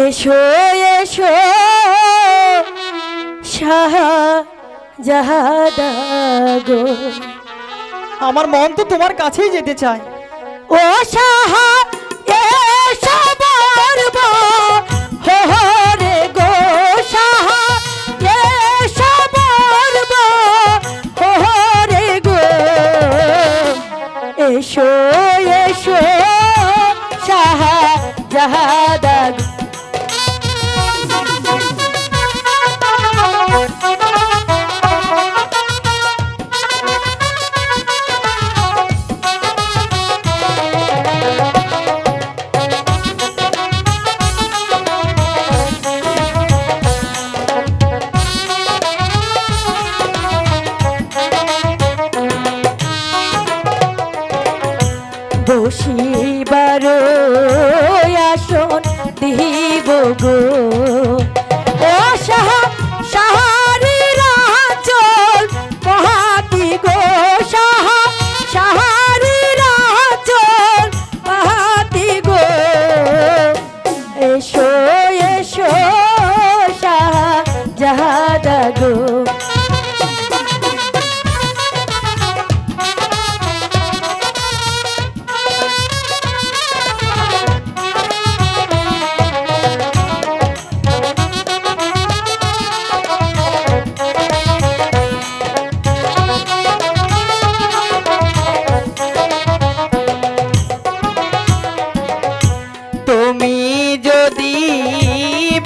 এসো এসো। গো। আমার মন তো তোমার কাছেই যেতে চায়। ও সাহা এসো বলব গো সাহা গো।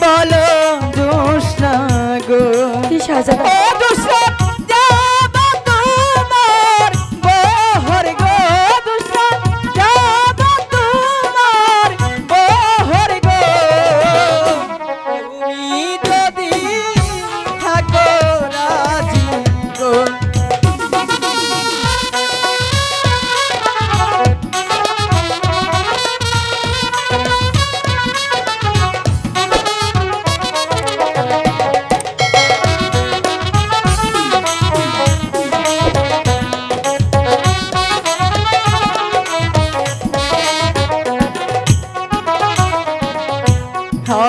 Polo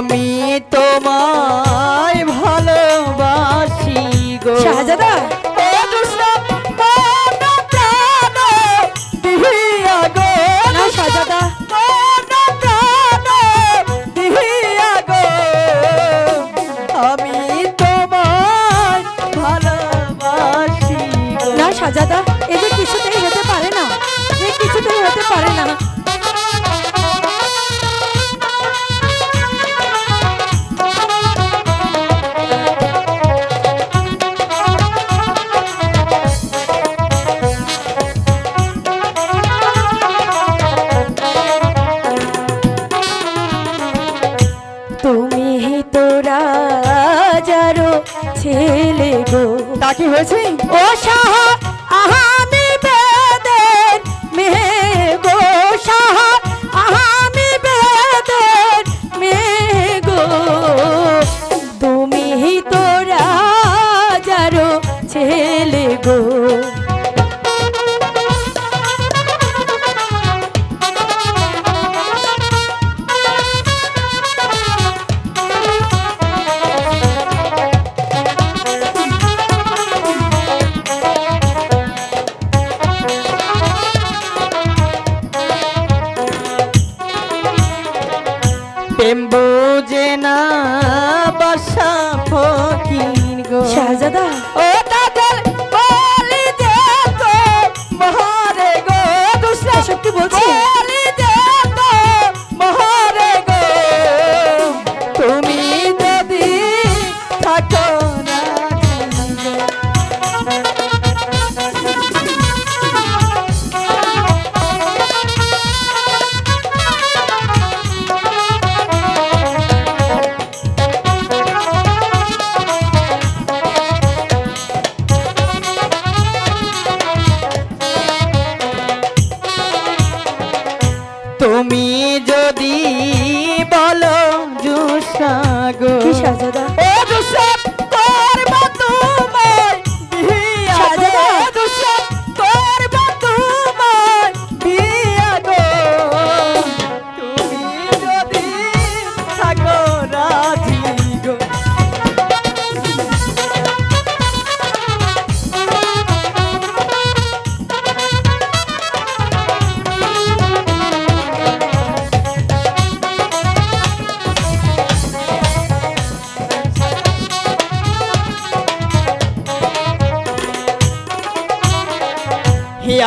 আমি তোমায় ভালোবাসি গো। শাহজাদা! খেলে গো। তা কি হয়েছে? ও সাহা Tchau.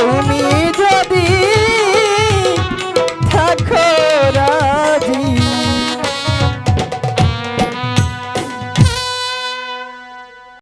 তুমি